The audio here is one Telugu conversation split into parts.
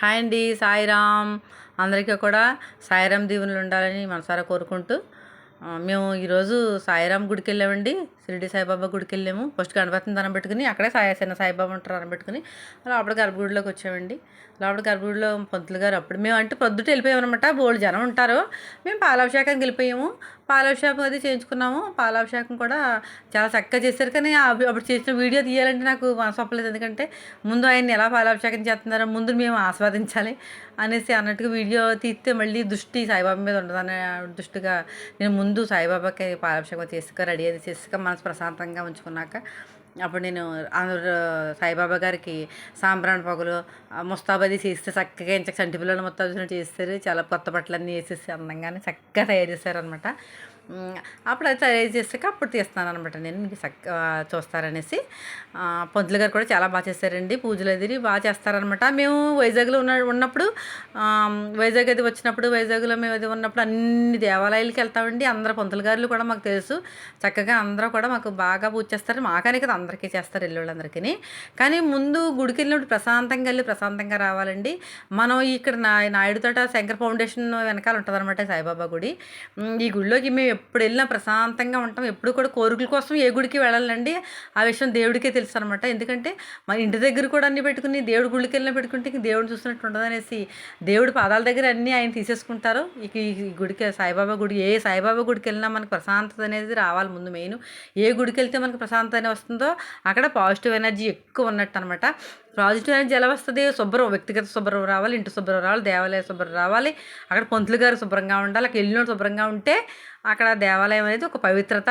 హాయ్ అండి సాయిరామ్. అందరికీ కూడా సాయిరామ్ దీవెనలు ఉండాలని మనసారా కోరుకుంటూ మేము ఈరోజు సాయిరామ్ గుడికి వెళ్ళామండి. షిరిడి సాయిబాబా గుడికి వెళ్ళాము ఫస్ట్ గణపతిని దండం పెట్టుకుని అక్కడే సాయాసేన చిన్న సాయిబాబా ఉంటారు దండం పెట్టుకుని లోపల గర్భగుడిలోకి వచ్చామండి. లోపల గర్భగుడిలో పంతులు గారు అప్పుడు మేము అంటే పొద్దుట వెళ్ళిపోయామన్నమాట. బోల్డ్ జనం ఉంటారు. మేము పాలాభిషేకానికి వెళ్ళిపోయాము. పాలాభిషేకం అది చేయించుకున్నాము. పాలాభిషేకం కూడా చాలా చక్కగా చేశారు. కానీ అప్పుడు చేసిన వీడియో తీయాలంటే నాకు మనసొప్పలేదు ఎందుకంటే ముందు ఆయన ఎలా పాలాభిషేకం చేస్తున్నారో ముందు మేము ఆస్వాదించాలి అనేసి అన్నట్టుగా వీడియో తీస్తే మళ్ళీ దృష్టి సాయిబాబా మీద ఉండదు అనే దృష్టిగా నేను ముందు సాయిబాబాకి పాలాభిషేకం చేసుక రెడీ అది చేసుక మనసు ప్రశాంతంగా ఉంచుకున్నాక అప్పుడు నేను ఆంధ్ర సాయిబాబా గారికి సాంబ్రాణి పొగలు ముస్తాబది చేస్తే చక్కగా ఇంచక చంటి పిల్లలు మొత్తం చేస్తారు. చాలా కొత్త బట్టలన్నీ వేసేసి అందంగానే చక్కగా తయారు చేశారనమాట అప్పుడు అది రైజ్ చేసాక అప్పుడు తీస్తాను అనమాట నేను మీకు చక్కగా చూస్తారనేసి. పంతులు గారు కూడా చాలా బాగా చేశారండి పూజలు అది బాగా చేస్తారనమాట మేము వైజాగ్లో ఉన్న ఉన్నప్పుడు వైజాగ్ అది వచ్చినప్పుడు వైజాగ్లో మేము అది ఉన్నప్పుడు అన్ని దేవాలయాలకి వెళ్తామండి. అందరు పంతులు గారులు కూడా మాకు తెలుసు. చక్కగా అందరూ కూడా మాకు బాగా పూజ చేస్తారు. మాకనే కదా అందరికీ చేస్తారు ఇల్లుళ్ళందరికీ కానీ ముందు గుడికి వెళ్ళినప్పుడు ప్రశాంతంగా వెళ్ళి ప్రశాంతంగా రావాలండి. మనం ఇక్కడ నా నాయుడు తోట శంకర్ ఫౌండేషన్ వెనకాల ఉంటుంది అనమాట సాయిబాబా గుడి. ఈ గుడిలోకి మేము ఎప్పుడు వెళ్ళినా ప్రశాంతంగా ఉంటాం. ఎప్పుడు కూడా కోరికల కోసం ఏ గుడికి వెళ్ళాలండి? ఆ విషయం దేవుడికే తెలుసు అనమాట ఎందుకంటే మన ఇంటి దగ్గర కూడా అన్ని పెట్టుకుని దేవుడి గుడికి వెళ్ళినా పెట్టుకుంటే ఇంక దేవుడిని చూసినట్టు ఉండదనేసి దేవుడి పాదాల దగ్గర అన్నీ ఆయన తీసేసుకుంటారు. ఇక ఈ గుడికి సాయిబాబా గుడి ఏ సాయిబాబా గుడికి వెళ్ళినా మనకు ప్రశాంతత అనేది రావాలి ముందు మెయిన్. ఏ గుడికి వెళ్తే మనకు ప్రశాంతత అనేది వస్తుందో అక్కడ పాజిటివ్ ఎనర్జీ ఎక్కువ ఉన్నట్టు అనమాట ప్రాజెక్టు అనేది ఎలా వస్తుంది శుభ్రం వ్యక్తిగత శుభ్రం రావాలి ఇంటి శుభ్రం రావాలి దేవాలయ శుభ్రం రావాలి. అక్కడ పంతులు గారు శుభ్రంగా ఉండాలి అక్కడ ఇల్లు శుభ్రంగా ఉంటే అక్కడ దేవాలయం అనేది ఒక పవిత్రత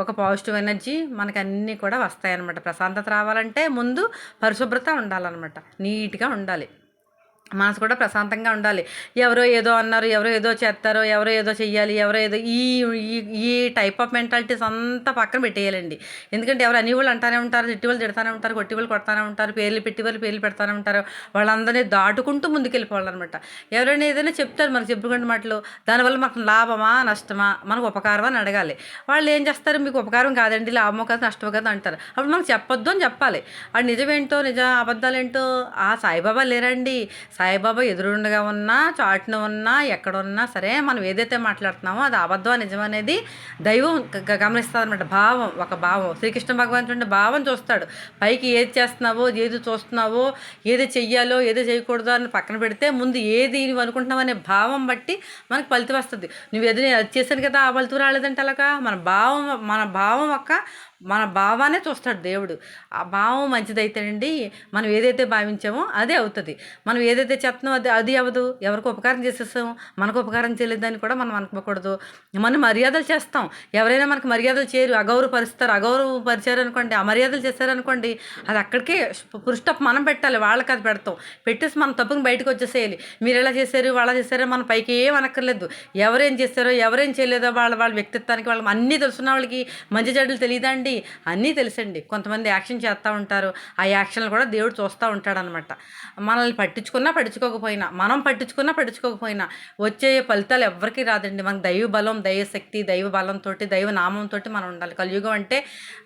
ఒక పాజిటివ్ ఎనర్జీ మనకి అన్నీ కూడా వస్తాయన్నమాట. ప్రశాంతత రావాలంటే ముందు పరిశుభ్రత ఉండాలన్నమాట. నీట్గా ఉండాలి. మనసు కూడా ప్రశాంతంగా ఉండాలి. ఎవరో ఏదో అన్నారు ఎవరో ఏదో చేస్తారో ఎవరో ఏదో చెయ్యాలి ఎవరో ఏదో ఈ ఈ ఈ టైప్ ఆఫ్ మెంటాలిటీస్ అంతా పక్కన పెట్టేయాలండి. ఎందుకంటే ఎవరు అన్ని వాళ్ళు అంటానే ఉంటారు తిట్టి వాళ్ళు తిడతానే ఉంటారు కొట్టి వాళ్ళు కొడతానే ఉంటారు పేర్లు పెట్టి వాళ్ళు పేర్లు పెడతానే ఉంటారు. వాళ్ళందరినీ దాటుకుంటూ ముందుకెళ్ళిపోవాలన్నమాట ఎవరైనా ఏదైనా చెప్తారు మనకు చెప్పుకుంటే మాటలు దానివల్ల మనకు లాభమా నష్టమా మనకు ఉపకారమా అని అడగాలి. వాళ్ళు ఏం చేస్తారు? మీకు ఉపకారం కాదండి లాభమో కాదు నష్టమో కాదు అంటారు. అప్పుడు మనకు చెప్పొద్దు అని చెప్పాలి. అది నిజమేంటో నిజ అబద్ధాలేంటో ఆ సాయిబాబా లేరండి. సాయిబాబా ఎదురుండగా ఉన్నా చాటున ఉన్నా ఎక్కడున్నా సరే మనం ఏదైతే మాట్లాడుతున్నామో అది అబద్ధం నిజం అనేది దైవం గమనిస్తుంది అనమాట భావం ఒక భావం. శ్రీకృష్ణ భగవంతుడి భావం చూస్తాడు. పైకి ఏది చేస్తున్నావో ఏది చూస్తున్నావో ఏది చెయ్యాలో ఏది చేయకూడదో అని పక్కన పెడితే ముందు ఏది నువ్వు అనుకుంటున్నావు అనే భావం బట్టి మనకు ఫలితం వస్తుంది. నువ్వు ఎదురు అది చేశాను కదా ఆ ఫలితం రాలేదంటే అలాగా మన భావం మన భావం ఒక మన భావానే చూస్తాడు దేవుడు. ఆ భావం మంచిదైతేనండి మనం ఏదైతే భావించామో అదే అవుతుంది. మనం ఏదైతే చెప్తున్నామో అది అది అవ్వదు. ఎవరికి ఉపకారం చేసేస్తాం మనకు ఉపకారం చేయలేదని కూడా మనం అనుకోకూడదు మనం మర్యాదలు చేస్తాం. ఎవరైనా మనకు మర్యాదలు చేయరు. అగౌరవపరుస్తారు. అగౌరవపరిచారు అనుకోండి అమర్యాదలు చేశారనుకోండి అది అక్కడికే పురుషప్ మనం పెట్టాలి. వాళ్ళకి అది పెడతాం. పెట్టేసి మనం తప్పుని బయటకు వచ్చేసేయాలి. మీరు ఎలా చేశారు వాళ్ళ చేశారో మన పైకి ఏం అనక్కర్లేదు. ఎవరేం చేస్తారో ఎవరేం చేయలేదో వాళ్ళ వాళ్ళ వ్యక్తిత్వానికి వాళ్ళ అన్నీ తెలుసున్న వాళ్ళకి మంచి చెడులు తెలియదండి అన్నీ తెలుసండి. కొంతమంది యాక్షన్ చేస్తూ ఉంటారు. ఆ యాక్షన్లు కూడా దేవుడు చూస్తూ ఉంటాడనమాట మనల్ని పట్టించుకున్నా పట్టించుకోకపోయినా మనం పట్టించుకున్నా పట్టించుకోకపోయినా వచ్చే ఫలితాలు ఎవరికి రాదండి. మనకు దైవ బలం దైవ శక్తి దైవ బలంతో దైవ నామంతో మనం ఉండాలి. కలియుగం అంటే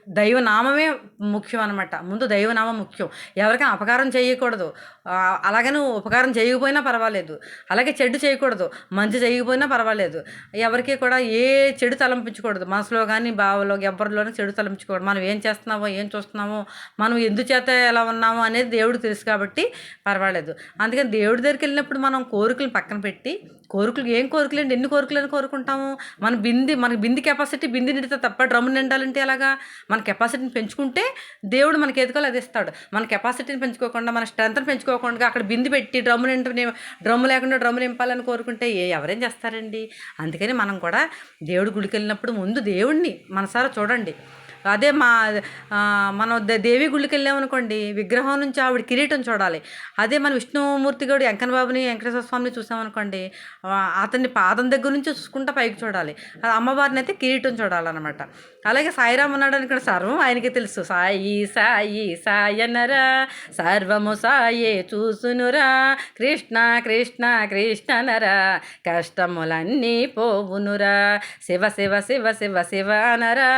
దైవ నామమే ముఖ్యం అనమాట ముందు దైవనామం ముఖ్యం. ఎవరికైనా అపకారం చేయకూడదు. ఆ, అలాగని ఉపకారం చేయకపోయినా పర్వాలేదు. అలాగే చెడు చేయకూడదు. మంచి చేయకపోయినా పర్వాలేదు. ఎవరికి కూడా ఏ చెడు తలంపించకూడదు. మనసులో కానీ బావలో ఎవరిలోనే చెడు తలంపించకూడదు మనం ఏం చేస్తున్నామో ఏం చూస్తున్నామో మనం ఎందుచేత ఎలా ఉన్నామో అనేది దేవుడు తెలుసు కాబట్టి పర్వాలేదు. అందుకని దేవుడి దగ్గరికి వెళ్ళినప్పుడు మనం కోరికలు పక్కన పెట్టి కోరికలు ఏం కోరికలు అండి ఎన్ని కోరికలు అని కోరుకుంటాము? మన బింది మన బింది కెపాసిటీ బింది నిండితే తప్ప డ్రమ్ నిండాలంటే ఎలాగా? మన కెపాసిటీని పెంచుకుంటే దేవుడు మనకి ఎదుకోవాలి అది ఇస్తాడు. మన కెపాసిటీని పెంచుకోకుండా మన స్ట్రెంత్ని పెంచుకోకుండా అక్కడ బింది పెట్టి డ్రమ్ నిండి డ్రమ్ లేకుండా డ్రమ్ నింపాలని కోరుకుంటే ఏ ఎవరేం చేస్తారండి? అందుకని మనం కూడా దేవుడి గుడికి వెళ్ళినప్పుడు ముందు దేవుడిని మనసారా చూడండి. అదే మా మనం దేవి గుళ్ళకి వెళ్ళామనుకోండి విగ్రహం నుంచి ఆవిడ కిరీటం చూడాలి. అదే మన విష్ణుమూర్తి గౌడి వెంకన్న బాబుని వెంకటేశ్వర స్వామిని చూసామనుకోండి అతన్ని పాదం దగ్గర నుంచి చూసుకుంటా పైకి చూడాలి. అమ్మవారిని అయితే కిరీటం చూడాలన్నమాట. అలాగే సాయిరామ్ ఉన్నాడని అనుకోండి సర్వం ఆయనకి తెలుసు. సాయి సాయి సాయనరా సర్వము సాయే చూసునురా. కృష్ణ కృష్ణ కృష్ణనరా కష్టములన్నీ పోవునురా. శివ శివ శివ శివ శివ నరా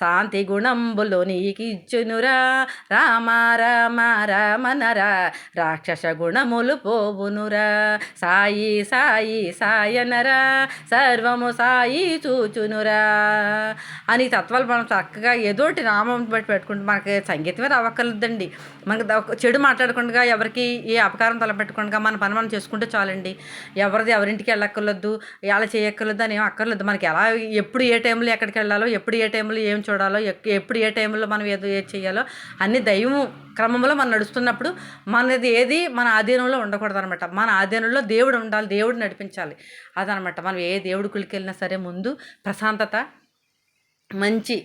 శాంతి గుణంబులు నీకిచ్చునురా. రామ రామ రామనరా రాక్షస గుణములు పోవునురా. సాయి సాయి సాయనరా సర్వము సాయి చూచునురా. అని తత్వాలు మనం చక్కగా ఏదోటి నామం బట్టి పెట్టుకుంటే మనకి సంగీతమే రావక్కర్లేదండి మనకి చెడు మాట్లాడకుండా ఎవరికి ఏ అపకారం తలపెట్టకుండా మన పని మనం చేసుకుంటే చాలండి. ఎవరిది ఎవరింటికి వెళ్ళక్కర్లేదు ఎలా చేయక్కర్లేదు అని ఏం అక్కర్లేదు. మనకి ఎలా ఎప్పుడు ఏ టైంలో ఎక్కడికి వెళ్ళాలో ఎప్పుడు ఏ టైంలో ఏం చూడాలో ఎక్- ఎప్పుడు ఏ టైంలో మనం ఏదో ఏది చేయాలో అన్ని దైవం క్రమంలో మనం నడుస్తున్నప్పుడు మనది ఏది మన ఆధీనంలో ఉండకూడదు అనమాట మన ఆధీనంలో దేవుడు ఉండాలి దేవుడు నడిపించాలి. అదనమాట. మనం ఏ దేవుడి గుడికి వెళ్ళినా సరే ముందు ప్రశాంతత మంచి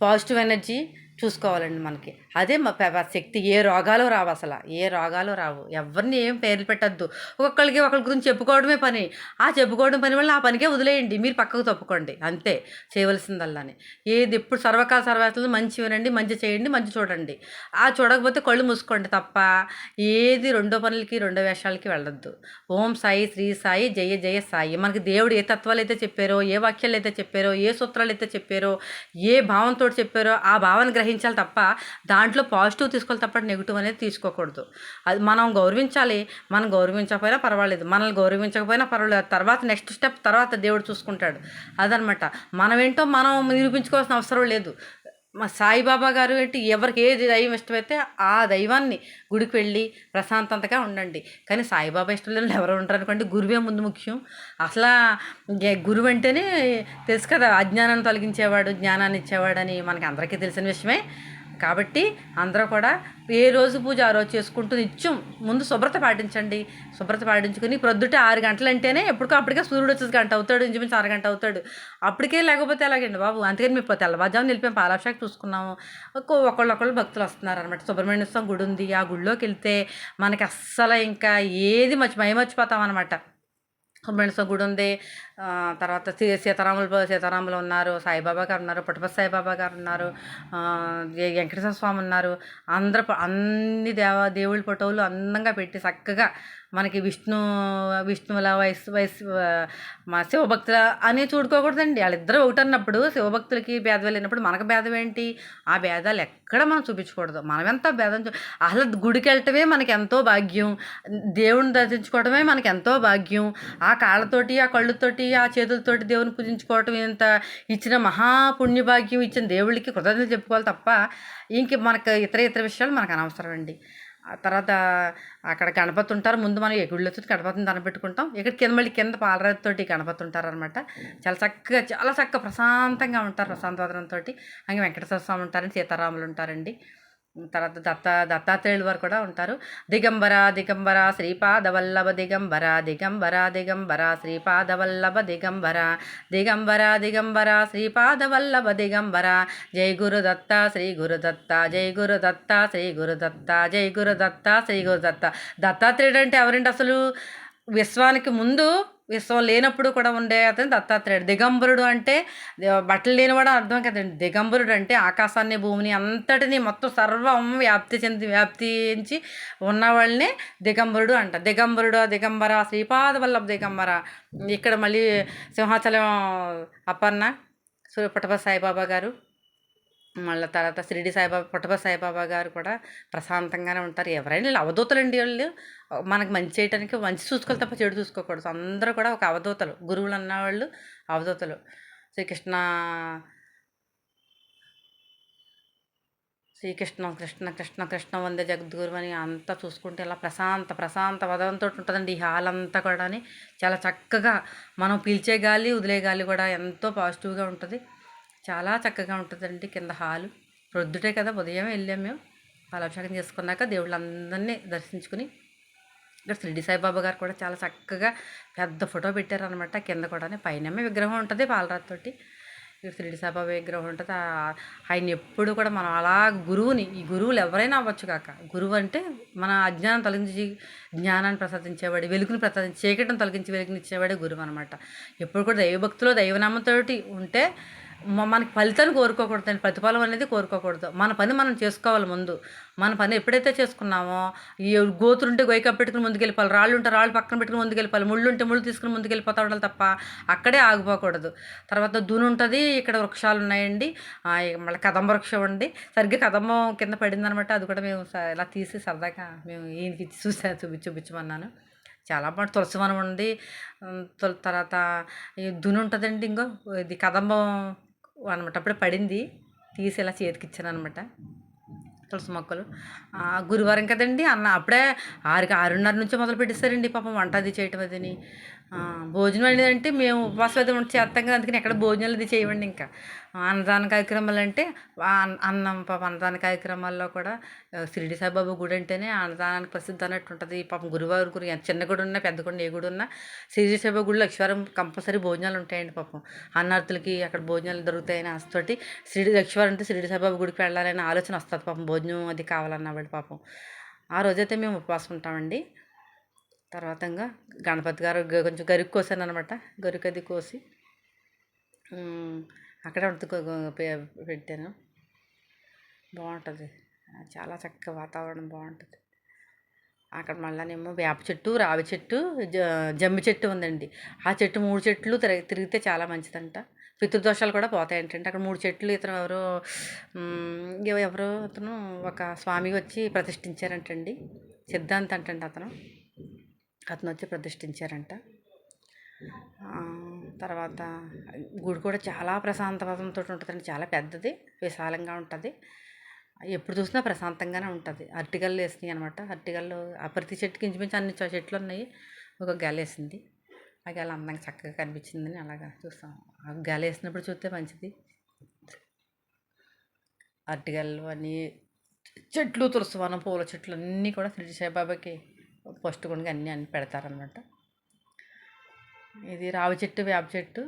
పాజిటివ్ ఎనర్జీ చూసుకోవాలండి మనకి. అదే మా శక్తి ఏ రోగాలు రావు అసలు. ఏ రోగాలు రావు. ఎవరిని ఏం పేర్లు పెట్టద్దు. ఒక్కొక్కరికి ఒకరి గురించి చెప్పుకోవడమే పని. ఆ చెప్పుకోవడం పని వల్ల ఆ పనికే వదిలేయండి. మీరు పక్కకు తప్పుకోండి. అంతే. చేయవలసిందల్లానే. ఏది ఎప్పుడు సర్వకాల సర్వేతలు మంచి వినండి మంచి చేయండి మంచి చూడండి. ఆ చూడకపోతే కళ్ళు మూసుకోండి తప్ప ఏది రెండో పనులకి రెండో వేషాలకి వెళ్ళొద్దు. ఓం సాయి శ్రీ సాయి జయ జయ సాయి. మనకి దేవుడు ఏ తత్వాలు అయితే చెప్పారో ఏ వాక్యాలు అయితే చెప్పారో ఏ సూత్రాలు అయితే చెప్పారో ఏ భావంతో చెప్పారో ఆ భావన భావాన్ని గ్రహించాలి తప్ప దాంట్లో పాజిటివ్ తీసుకోవాలి తప్ప నెగిటివ్ అనేది తీసుకోకూడదు. అది మనం గౌరవించాలి మనం గౌరవించకపోయినా పర్వాలేదు. మనల్ని గౌరవించకపోయినా పర్వాలేదు. తర్వాత నెక్స్ట్ స్టెప్ తర్వాత దేవుడు చూసుకుంటాడు. అదనమాట. మనమేంటో మనం నిరూపించుకోవాల్సిన అవసరం లేదు. మా సాయిబాబా గారు ఏంటి ఎవరికి ఏది దైవం ఇష్టమైతే ఆ దైవాన్ని గుడికి వెళ్ళి ప్రశాంతంతగా ఉండండి. కానీ సాయిబాబా ఇష్టం లేని ఎవరు ఉంటారు అనుకోండి. గురువే ముందు ముఖ్యం. అసలు గురువు అంటేనే తెలుసు కదా అజ్ఞానాన్ని తొలగించేవాడు జ్ఞానాన్ని ఇచ్చేవాడని మనకి అందరికీ తెలిసిన విషయమే. కాబట్టి అందరూ కూడా ఏ రోజు పూజ ఆ రోజు చేసుకుంటూ నిత్యం ముందు శుభ్రత పాటించండి. శుభ్రత పాటించుకుని ప్రొద్దుట ఆరు గంటలంటేనే ఎప్పటికో అప్పటికే సూర్యుడు వచ్చేసి గంట అవుతాడు ఇంచుమించు గంట అవుతాడు. అప్పటికే లేకపోతే ఎలాగండి బాబు? అందుకని మేము తెల్లవారుజామున వెళ్ళిపోయాం పాలాభిషేకం చూసుకున్నాము. ఒకళ్ళొకళ్ళు భక్తులు వస్తున్నారు అనమాట సుబ్రహ్మణ్య స్వామి గుడి ఉంది. ఆ గుడిలోకి వెళ్తే మనకి అస్సలు ఇంకా ఏది మర్చి మయమర్చిపోతాం అనమాట సుబ్రహ్మణ్య గుడి ఉంది తర్వాత సీ సీతారాములు సీతారాములు ఉన్నారు సాయిబాబా గారు ఉన్నారు పుట్టపతి సాయిబాబా గారు ఉన్నారు వెంకటేశ్వర స్వామి ఉన్నారు. అందరు అన్ని దేవ దేవుళ్ళ ఫోటోలు అందంగా పెట్టి చక్కగా మనకి విష్ణు విష్ణువుల వయసు వయసు మా శివభక్తుల అని చూడుకోకూడదండి. వాళ్ళిద్దరూ ఒకటి అన్నప్పుడు శివభక్తులకి భేదం లేనప్పుడు మనకు భేదం ఏంటి? ఆ భేదాలు ఎక్కడ మనం చూపించకూడదు. మనమెంత భేదం చూ అసలు గుడికి వెళ్ళటమే మనకి ఎంతో భాగ్యం. దేవుని దర్శించుకోవడమే మనకి ఎంతో భాగ్యం. ఆ కాళ్ళతోటి ఆ కళ్ళతోటి ఆ చేతులతోటి దేవుని పూజించుకోవటం ఇంత ఇచ్చిన మహాపుణ్యభాగ్యం ఇచ్చిన దేవుళ్ళకి కృతజ్ఞతలు చెప్పుకోవాలి తప్ప ఇంక మనకు ఇతర ఇతర విషయాలు మనకు అనవసరం అండి తర్వాత అక్కడ గణపతి ఉంటారు. ముందు మనం ఎగుళ్ళు వచ్చి గణపతిని దండపెట్టుకుంటాం ఇక్కడ కింద మళ్ళీ కింద పాలరాతితోటి గణపతి ఉంటారు అనమాట చాలా చక్కగా చాలా చక్కగా ప్రశాంతంగా ఉంటారు ప్రశాంతవదనంతో అలాగే వెంకటేశ్వర స్వామి ఉంటారండి సీతారాములు ఉంటారండి. తర్వాత దత్త దత్తాత్రేయుల వారు కూడా ఉంటారు. దిగంబర దిగంబర శ్రీపాదవల్లభ దిగంబర దిగంబర దిగంబర శ్రీపాదవల్లభ దిగంబర దిగంబర దిగంబర శ్రీపాదవల్లభ దిగంబర. జై గురు దత్త శ్రీ గురుదత్త జై గురు దత్త శ్రీ గురుదత్త జై గురు దత్త శ్రీ గురుదత్త దత్తాత్రేయుడు అంటే ఎవరండి అసలు? విశ్వానికి ముందు విశ్వం లేనప్పుడు కూడా ఉండే అతను దత్తాత్రేయుడు. దిగంబరుడు అంటే బట్టలు లేనివాడు అర్థం కదండి దిగంబరుడు అంటే ఆకాశాన్ని భూమిని అంతటిని మొత్తం సర్వం వ్యాప్తి చెంది వ్యాప్తించి ఉన్నవాళ్ళనే దిగంబరుడు అంట. దిగంబరుడు దిగంబర శ్రీపాద వల్లభ దిగంబర. ఇక్కడ మళ్ళీ సింహాచలం అపర్ణ సూర్య సాయిబాబా గారు. మళ్ళీ తర్వాత షిరిడి సాయిబాబా పుట్టప సాయిబాబా గారు కూడా ప్రశాంతంగానే ఉంటారు. ఎవరైనా వీళ్ళు అవధూతలండి వాళ్ళు. మనకు మంచి చేయడానికి మంచి చూసుకోవాలి తప్ప చెడు చూసుకోకూడదు. అందరూ కూడా ఒక అవధూతలు. గురువులు అన్నవాళ్ళు అవధూతలు. శ్రీకృష్ణ శ్రీకృష్ణ కృష్ణ కృష్ణ కృష్ణ వందే జగద్గురు అని అంతా చూసుకుంటే ఇలా ప్రశాంత ప్రశాంత వదంతో ఉంటుందండి. ఈ హాల్ అంతా కూడా చాలా చక్కగా మనం పీల్చే గాలి వదిలే గాలి కూడా ఎంతో పాజిటివ్గా ఉంటుంది. చాలా చక్కగా ఉంటుందండి కింద హాలు. ప్రొద్దుటే కదా ఉదయం వెళ్ళాం మేము. పాలాభిషేకం చేసుకున్నాక దేవుళ్ళందరినీ దర్శించుకుని ఇక్కడ షిరిడి సాయిబాబా గారు కూడా చాలా చక్కగా పెద్ద ఫోటో పెట్టారనమాట కింద కూడా పైన విగ్రహం ఉంటుంది పాలరాతితోటి ఇక్కడ షిరిడి సాయిబాబా విగ్రహం ఉంటుంది. ఆ- ఆయన ఎప్పుడు కూడా మనం అలా గురువుని ఈ గురువులు ఎవరైనా అవ్వచ్చు కాక గురువు అంటే మన అజ్ఞానం తొలగించి జ్ఞానాన్ని ప్రసాదించేవాడు వెలుగుని ప్రసాదించి చీకటిని తొలగించి వెలుగునిచ్చేవాడే గురువు అనమాట ఎప్పుడు కూడా దైవభక్తిలో దైవనామంతో ఉంటే మనకి ఫలితాన్ని కోరుకోకూడదు అండి ప్రతిఫలం అనేది కోరుకోకూడదు. మన పని మనం చేసుకోవాలి ముందు. మన పని ఎప్పుడైతే చేసుకున్నామో ఈ గోతులుంటే గొయ్యి పెట్టుకుని ముందుకెళ్ళిపోవాలి. రాళ్ళు ఉంటే రాళ్ళు పక్కన పెట్టుకుని ముందుకెళ్ళిపోవాలి. ముళ్ళు ఉంటే ముళ్ళు తీసుకుని ముందుకెళ్ళిపోతా ఉండాలి తప్ప అక్కడే ఆగిపోకూడదు. తర్వాత దుని ఉంటుంది ఇక్కడ వృక్షాలు ఉన్నాయండి. మళ్ళీ కదంబ వృక్షం ఉంది సరిగ్గా కదంబం కింద పడిందనమాట. అది కూడా మేము స- ఇలా తీసి సరదాగా మేము ఈయనకి ఇచ్చి చూసా చూపి చూపించమన్నాను. చాలా బాగా తులసి వనం ఉంది తుల- తర్వాత దుని ఉంటుందండి ఇంకో. ఇది కదంబం అనమాట. అప్పుడే పడింది. తీసి ఇలా చేతికి ఇచ్చాను అనమాట. తులసి మొక్కలు. గురువారం కదండి అన్న అప్పుడే ఆరు ఆరున్నర నుంచి మొదలు పెట్టేస్తారండి పాపం వంట అది చేయటం అదిని. భోజనం అనేది అంటే మేము ఉపవాసం ఉంటే చేస్తాం కదా అందుకని ఎక్కడ భోజనాలు అది చేయమండి ఇంకా. అన్నదాన కార్యక్రమాలు అంటే అన్న- అన్నం పాపం అన్నదాన కార్యక్రమాల్లో కూడా ఆ, షిరిడి సాయిబాబా గుడి అంటేనే అన్నదానానికి ప్రసిద్ధి అన్నట్టు ఉంటుంది. పాపం గురువారం గురి ఎంత చిన్న గుడి ఉన్నా పెద్ద గుడి ఏ గుడి ఉన్నా షిరిడి సాయిబాబా గుడి లక్ష్మీవారం కంపల్సరీ భోజనాలు ఉంటాయండి పాపం. అన్నార్థులకి అక్కడ భోజనాలు దొరుకుతాయని ఆశతోటి షిరిడి లక్ష్మీవారం అంటే షిరిడి సాయిబాబా గుడికి వెళ్ళాలనే ఆలోచన వస్తుంది పాపం. భోజనం అది కావాలన్నవాడు పాపం. ఆ రోజైతే మేము ఉపవాసం ఉంటామండి. తర్వాత ఇంకా గణపతి గారు కొంచెం గరికి కోసాను అనమాట గరికి అది కోసి అక్కడే ఉంటుంది పెట్టాను. బాగుంటుంది. చాలా చక్కగా వాతావరణం బాగుంటుంది. అక్కడ మళ్ళీనేమో వేప చెట్టు రావి చెట్టు జ జమ్మి చెట్టు ఉందండి. ఆ చెట్టు మూడు చెట్లు తిరిగి తిరిగితే చాలా మంచిదంట. పితృదోషాలు కూడా పోతాయి ఏంటంటే అక్కడ మూడు చెట్లు ఇతను ఎవరో ఎవరో అతను ఒక స్వామి వచ్చి ప్రతిష్ఠించారంటండి. సిద్ధాంత్ అంటండి అతను. అతను వచ్చి ప్రతిష్ఠించారంట తర్వాత గుడి కూడా చాలా ప్రశాంతవంతంతో ఉంటుందండి. చాలా పెద్దది విశాలంగా ఉంటుంది. ఎప్పుడు చూసినా ప్రశాంతంగానే ఉంటుంది. అరటిగల్లు వేసినాయి అనమాట అరటిగల్లు ఆ ప్రతి చెట్టుకి ఇంచుమించు అన్ని చెట్లు ఉన్నాయి ఒక గెల వేసింది. ఆ గెల అందంగా చక్కగా కనిపించిందని అలాగా చూస్తాం ఆ గెల వేసినప్పుడు చూస్తే మంచిది. అరటిగల్లు అని చెట్లు తులసివనం పూల చెట్లు అన్నీ కూడా శ్రీ సాయిబాబాకి ఫస్ట్ కొనుగా అన్నీ అన్ని పెడతారనమాట ఇది రావి చెట్టు వేప చెట్టు.